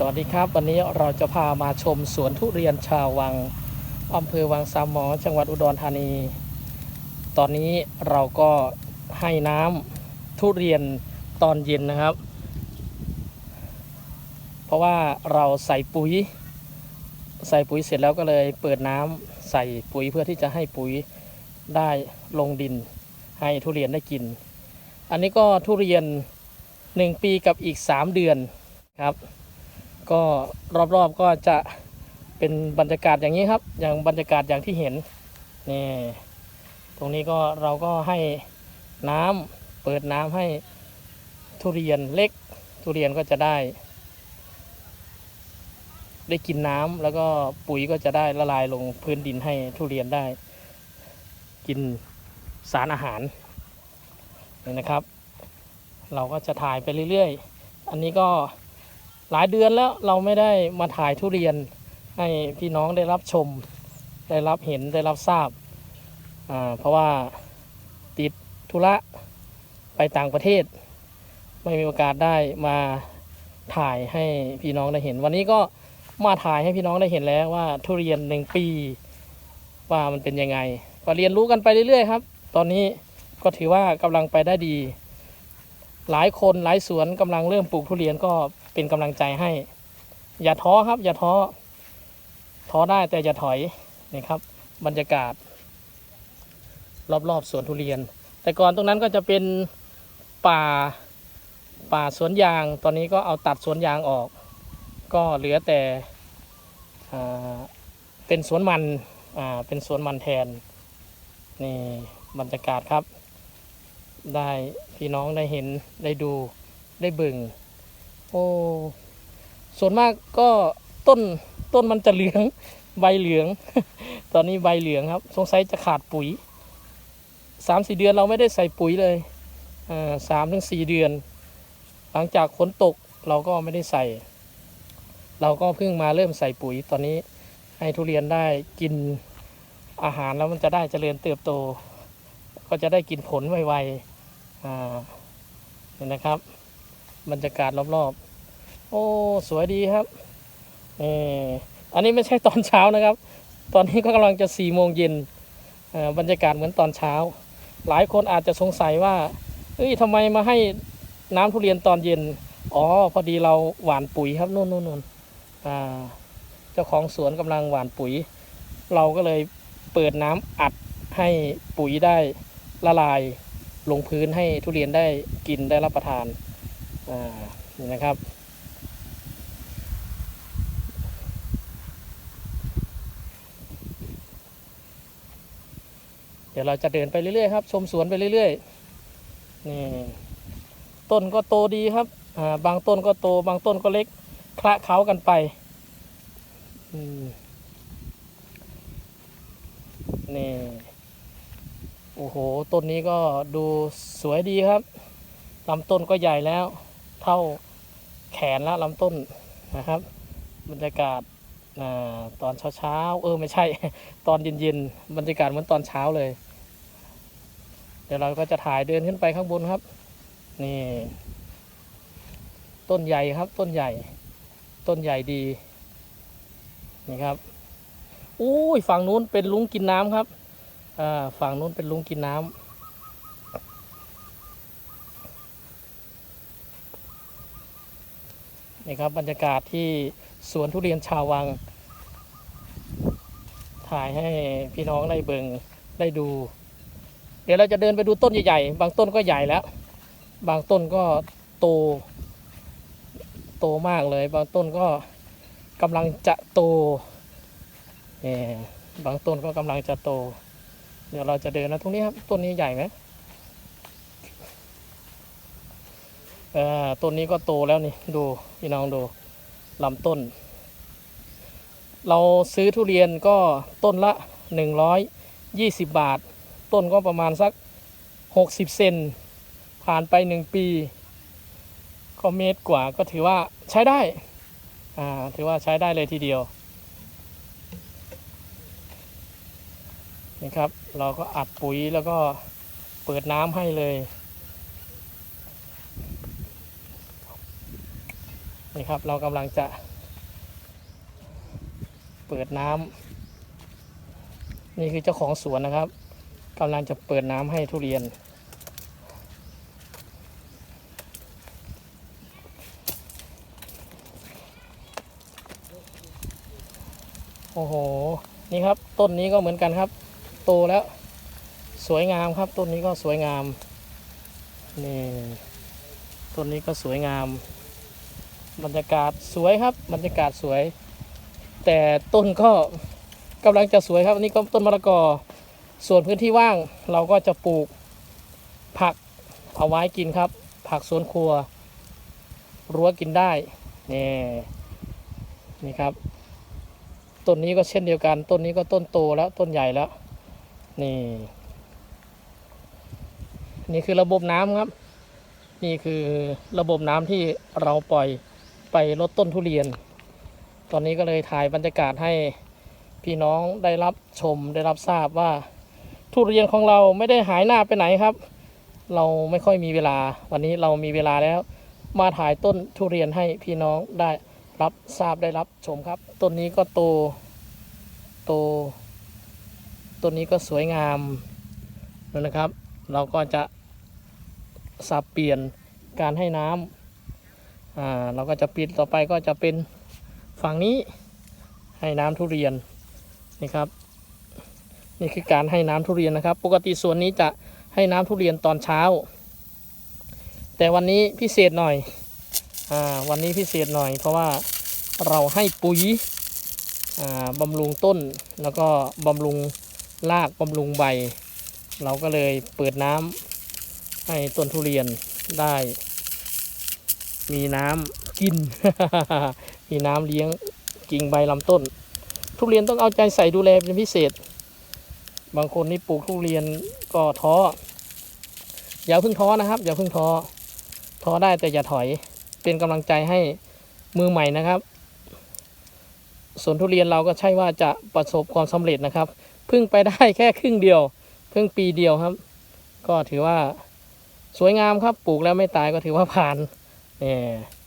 สวัสดีครับ วันนี้เราจะพามาชมสวนทุเรียนชาววังอำเภอวังสามหมอจังหวัดอุดรธานี ตอนนี้เราก็ให้น้ำทุเรียนตอนเย็นนะครับ เพราะว่าเราใส่ปุ๋ย ใส่ปุ๋ยเสร็จแล้วก็เลยเปิดน้ำใส่ปุ๋ยเพื่อที่จะให้ปุ๋ยได้ลงดิน ให้ทุเรียนได้กิน อันนี้ก็ทุเรียน 1 ปีกับอีก 3 เดือนครับ ก็รอบๆก็จะเป็นบรรยากาศอย่างนี้ครับ อย่างบรรยากาศอย่างที่เห็นนี่ตรงนี้ก็เราก็ให้น้ำเปิดน้ำให้ทุเรียนเล็กทุเรียนก็จะได้ ได้กินน้ำแล้วก็ปุ๋ยก็จะได้ละลายลงพื้นดินให้ทุเรียนได้ กินสารอาหารนี่นะครับ เราก็จะถ่ายไปเรื่อยๆ อันนี้ก็ หลายเดือนแล้วเราไม่ได้มาถ่ายทุเรียนให้พี่น้องได้รับชม ได้รับเห็นได้รับทราบาเพราะว่าติดธุระไปต่างประเทศ ไม่มีโอกาสได้มาถ่ายให้พี่น้องได้เห็น วันนี้ก็มาถ่ายให้พี่น้องได้เห็นแล้วว่าทุเรียนหนึ่งปีว่ามันเป็นยังไง ก็เรียนรู้กันไปเรื่อยๆครับ ตอนนี้ก็ถือว่ากำลังไปได้ดี หลายคนหลายสวนกำลังเริ่มปลูกทุเรียนก็เป็นกำลังใจให้ อย่าท้อครับ อย่าท้อท้อได้แต่อย่าถอยนี่ครับ บรรยากาศ รอบๆสวนทุเรียน แต่ก่อนตรงนั้นก็จะเป็นป่าป่าสวนยาง ตอนนี้ก็เอาตัดสวนยางออก ก็เหลือแต่เป็นสวนมันเป็นสวนมันแทนนี่บรรยากาศครับ ได้พี่น้องได้เห็นได้ดูได้บิ่ง โอ้ส่วนมากก็ต้นต้นมันจะเหลืองใบเหลือง ตอนนี้ใบเหลืองครับ สงสัยจะขาดปุ๋ยสามสี่เดือนเราไม่ได้ใส่ปุ๋ยเลยอ่าสามถึงสี่เดือน หลังจากฝนตกเราก็ไม่ได้ใส่ เราก็เพิ่งมาเริ่มใส่ปุ๋ยตอนนี้ให้ทุเรียนได้กินอาหารแล้วมันจะได้เจริญเติบโต ก็จะได้กินผลไวๆอ่านะครับ บรรยากาศรอบๆ โอ้ สวยดีครับเอออันนี้ไม่ใช่ตอนเช้านะครับ ตอนนี้ก็กำลังจะสี่โมงเย็นอ่าบรรยากาศเหมือนตอนเช้า หลายคนอาจจะสงสัยว่าเอ้ยทำไมมาให้น้ำทุเรียนตอนเย็น อ๋อ พอดีเราหว่านปุ๋ยครับนู่นนู่นนู่นอ่า เจ้าของสวนกำลังหว่านปุ๋ย เราก็เลยเปิดน้ำอัดให้ปุ๋ยได้ละลาย ลงพื้นให้ทุเรียนได้กินได้รับประทาน อ่านี่นะครับ เดี๋ยวเราจะเดินไปเรื่อยๆครับ ชมสวนไปเรื่อยๆนี่ต้นก็โตดีครับอ่าบางต้นก็โต บางต้นก็เล็กคละเขากันไปนี่โอ้โห ต้นนี้ก็ดูสวยดีครับลำต้นก็ใหญ่แล้ว เท่าแขนแล้วลำต้นนะครับ บรรยากาศอตอนเช้าๆเออไม่ใช่ ตอนเย็นๆบรรยากาศเหมือนตอนเช้าเลย เดี๋ยวเราก็จะถ่ายเดินขึ้นไปข้างบนครับ นี่ ต้นใหญ่ครับ ต้นใหญ่ ต้นใหญ่ดีนี่ครับอุ้ยฝั่งนู้นเป็นลุงกินน้ำครับอ่าฝั่งนู้นเป็นลุงกินน้ำ นี่ครับบรรยากาศที่สวนทุเรียนชาววัง ถ่ายให้พี่น้องได้เบิงได้ดู เดี๋ยวเราจะเดินไปดูต้นใหญ่ๆ บางต้นก็ใหญ่แล้ว บางต้นก็โต โตมากเลย บางต้นก็กำลังจะโตนี่บางต้นก็กำลังจะโต เดี๋ยวเราจะเดินนะตรงนี้ครับต้นนี้ใหญ่ไหมเออ ต้นนี้ก็โตแล้วนี่ดูพี่น้องดูลำต้น เราซื้อทุเรียนก็ต้นละหนึ่งร้อยยี่สิบบาท ต้นก็ประมาณสักหกสิบเซนผ่านไปหนึ่งปี ก็เมตรกว่าก็ถือว่าใช้ได้ถือว่าใช้ได้เลยทีเดียวนี่ครับ เราก็อัดปุ๋ยแล้วก็เปิดน้ำให้เลย นี่ครับ เรากำลังจะ เปิดน้ำนี่คือเจ้าของสวนนะครับกำลังจะเปิดน้ำให้ทุเรียน โอ้โห นี่ครับ ต้นนี้ก็เหมือนกันครับ โตแล้ว สวยงามครับ ต้นนี้ก็สวยงาม นี่ ต้นนี้ก็สวยงาม บรรยากาศสวยครับ บรรยากาศสวย แต่ต้นก็กำลังจะสวยครับนี่ก็ต้นมะละกอ ส่วนพื้นที่ว่างเราก็จะปลูกผักเอาไว้กินครับ ผักสวนครัว รั้วกินได้นี่นี่ครับต้นนี้ก็เช่นเดียวกัน ต้นนี้ก็ต้นโตแล้วต้นใหญ่แล้ว นี่ นี่คือระบบน้ำครับ นี่คือระบบน้ำที่เราปล่อย ไปลดต้นทุเรียน ตอนนี้ก็เลยถ่ายบรรยากาศให้พี่น้องได้รับชมได้รับทราบว่าทุเรียนของเราไม่ได้หายหน้าไปไหนครับ เราไม่ค่อยมีเวลา วันนี้เรามีเวลาแล้ว มาถ่ายต้นทุเรียนให้พี่น้องได้รับทราบได้รับชมครับ ต้นนี้ก็โตโตต้นนี้ก็สวยงามนะครับ เราก็จะสับเปลี่ยนการให้น้ำ อ่าเราก็จะปิดต่อไปก็จะเป็นฝั่งนี้ให้น้ำทุเรียนนี่ครับ นี่คือการให้น้ำทุเรียนนะครับ ปกติสวนนี้จะให้น้ำทุเรียนตอนเช้า แต่วันนี้พิเศษหน่อยอ่าวันนี้พิเศษหน่อย เพราะว่าเราให้ปุ๋ยอ่าบำรุงต้นแล้วก็บำรุงรากบำรุงใบ เราก็เลยเปิดน้ำให้ต้นทุเรียนได้ มีน้ำกิน มีน้ำเลี้ยงกิ่งใบลำต้น ทุเรียนต้องเอาใจใส่ดูแลเป็นพิเศษ บางคนนี่ปลูกทุเรียนก็ท้อ อย่าเพิ่งท้อนะครับ อย่าเพิ่งท้อ ท้อได้แต่อย่าถอย เป็นกำลังใจให้มือใหม่นะครับสวนทุเรียนเราก็ใช่ว่าจะประสบความสำเร็จนะครับเพิ่งไปได้แค่ครึ่งเดียวเพิ่งปีเดียวครับ ก็ถือว่าสวยงามครับปลูกแล้วไม่ตายก็ถือว่าผ่าน เนี่ย